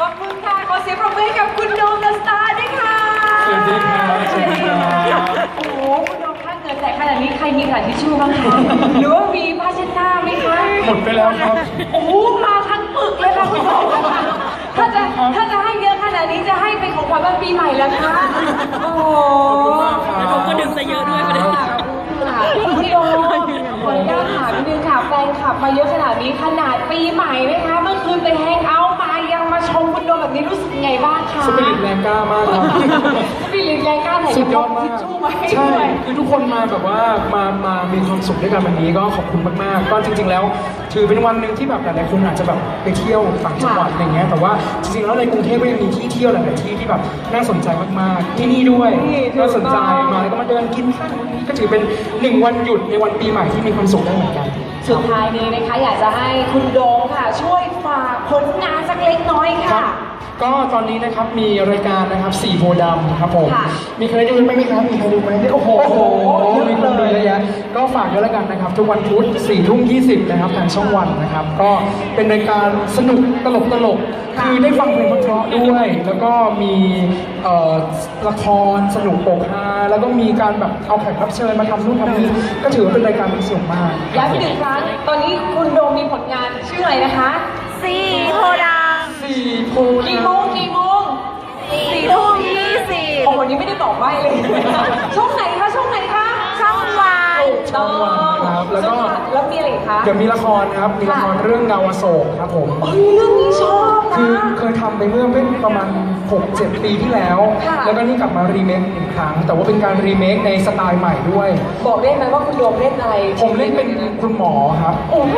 ขอบคุณค่ะ ขอเสียงปรบมือให้กับคุณโดมและสตาร์ด้วยค่ะสวัสดีครัโอ้โหคุณโดมถ้าเกิดแต่ขนาดนี้ใครมีกระดาษทิชชู่บ้างคะหรือว่ามีผ้าเช็ดหน้าไหมคะหมดไปแล้วครับ โอ้มาทั้งปึกเลยค่ะคุณโดมถ้าจะถ้าจะให้เยอะขนาดนี้จะให้เป็นของขวัญวันปีใหม่ละคะโอ้โหแล้วผมก็ดึงซะเยอะด้วยค่ะเด็พี่โดมขออนุญาตถามนิดนึงค่ะแฟนขับมาเยอะขนาดนี้ขนาดปีใหม่ไหมคะเมื่อคืนไปแฮง แบบนี้รู้สึกไงบ้างคะสปิริตแรงกล้ามากครับ สปิริตแรงกล้าไหนสุดยอดมากทิชชู่มาให้ใช่ด้วยคือทุกคนมาแบบว่ามามามีความสุขด้วยกันวันนี้ก็ขอบคุณมากๆ ก็จริง ๆ แล้ว ถือเป็นวันหนึ่งที่แบบหลายๆคนอาจจะแบบไปเที่ยวต่างจังหวัดอะไรเงี้ยแต่ว่าจริงๆแล้วในกรุงเทพก็ยังมีที่เที่ยวหลายๆที่ที่แบบน่าสนใจมากๆที่นี่ด้วยนี่น่าสนใจถูกต้องมาแล้วก็มาเดินกินข้าวนี่ก็ถือเป็นหนึ่งวันหยุดในวันปีใหม่ที่มีความสุขได้เหมือนกัน สุดท้ายนี้นะคะ อยากจะให้คุณโดมค่ะ ช่วยฝากผลงานสักเล็กน้อยครัค่ะบ ก็ตอนนี้นะครับมีรายการนะครับสี่โพธิ์ดำครับผมค่ะมีใครดูไหมครับมีใครดูไหมโอ้โหโอ้โหมีคนดูเยอะแยะก็ฝากด้วยแล้วกันนะครับทุกวันพุธสี่ทุ่มยี่สิบนะครับทางช่องวันนะครับ ก็เป็นรายการสนุกตลกตลกๆคือได้ฟังเพลงเพราะๆด้วย แล้วก็มีเอ่อละครสนุกโปกฮาแล้วก็มีการแบบเอาแขกรับเชิญมาทำนู่นทำนี่ก็ถือว่าเป็นรายการที่สนุกมาก ย้ำอีกหนึ่งครั้งตอนนี้คุณโดมมีผลงานชื่ออะไรนะคะ สี่โพธิ์ด สี่โพธิ์กี่ดำโมงกี่โมงำสี่ทุ่มยี่สิบโอ้โหนี่ไม่ได้บอกใบเลย ช่องไหนคะช่องไหนคะช่องวันถูกต้องครับแล้วก็แล้วมีอะไรอีกคะเดี๋ยวมีละครครับ มีละครเรื่องเงาอโศกครับผมเฮ้ยเรื่องนี้ชอบนะคือเคยทำไปเมื่อเป็นประมาณ 6-7 ปีที่แล้วค่ะแล้วก็นี่กลับมารีเมคอีกครั้ง แต่ว่าเป็นการรีเมคในสไตล์ใหม่ด้วย บอกได้ไหมว่าคุณโดมเล่นอะไร ผมเล่นเป็นคุณหมอครับ โอ้โห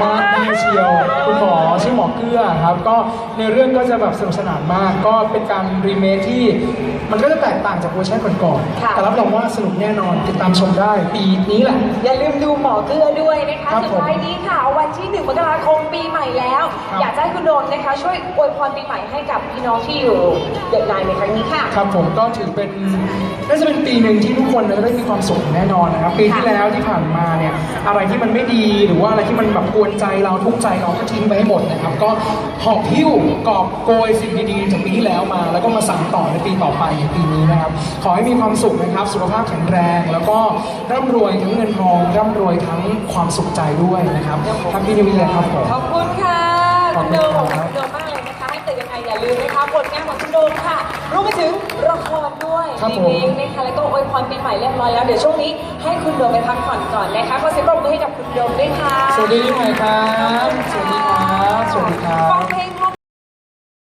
มาเนเชียวคุณหมอชื่อหมอเกื้อครับ ก็ในเรื่องก็จะแบบสนุกสนานมาก ก็เป็นการรีเมคที่มันก็จะแตกต่างจากเวอร์ชันก่อนค่ะๆแต่รับรองว่าสนุกแน่นอนติดตามชมได้ปีนี้แหละ อย่าลืมดูหมอเกลือด้วยนะคะ ครับสุดท้ายนี้ค่ะ วันที่1มกราคมปีใหม่แล้ว ครับ อยากจะให้คุณโดมนะคะ ช่วยอวยพรปีใหม่ให้กับพี่น้องที่อยู่เด็กนายในครั้งนี้ค่ะ ครับผมก็ถือเป็นน่าจะเป็นปีหนึ่งที่ทุกคนจะได้มีความสุขแน่นอนนะครับปีที่แล้วที่ผ่านมาเนี่ยอะไรที่มันไม่ดีหรือว่าอะไรที่มันแบบกวนใจเราทุกข์ใจเราก็ทิ้งไปให้หมดนะครับ ก็หอบหิ้วกอบโกยสิ่งดีๆจากปีที่แล้วมา แล้วก็มาสั่งต่อในปีต่อไปในปีนี้นะครับ ขอให้มีความสุขนะครับ สุขภาพแข็งแรง แล้วก็ร่ำรวยทั้งเงินทองร่ำรวยทั้งความสุขใจด้วยนะครับทัพพี่นิวเยียร์ครับผมขอบคุณค่ะขอคุบณคุณโดมคขรัอบบคุณโดมมากเลยนะคะให้เตือนยังไงอย่าลืมนะคะผลงานของคุณโดมค่ะรวมไปถึง ละครด้วยครับผมรีเมคนะคะแล้วก็อวยพรปีใหม่เรียบร้อยแล้ว เดี๋ยวช่วงนี้ให้คุณโดมไปพักผ่อนก่อนนะคะขอเสียงปรบมือให้กับคุณโดมด้วยค่ะสวัสดีปีใหม่ครับ สวัสดีครับ สวัสดีครัฟับ งเพลง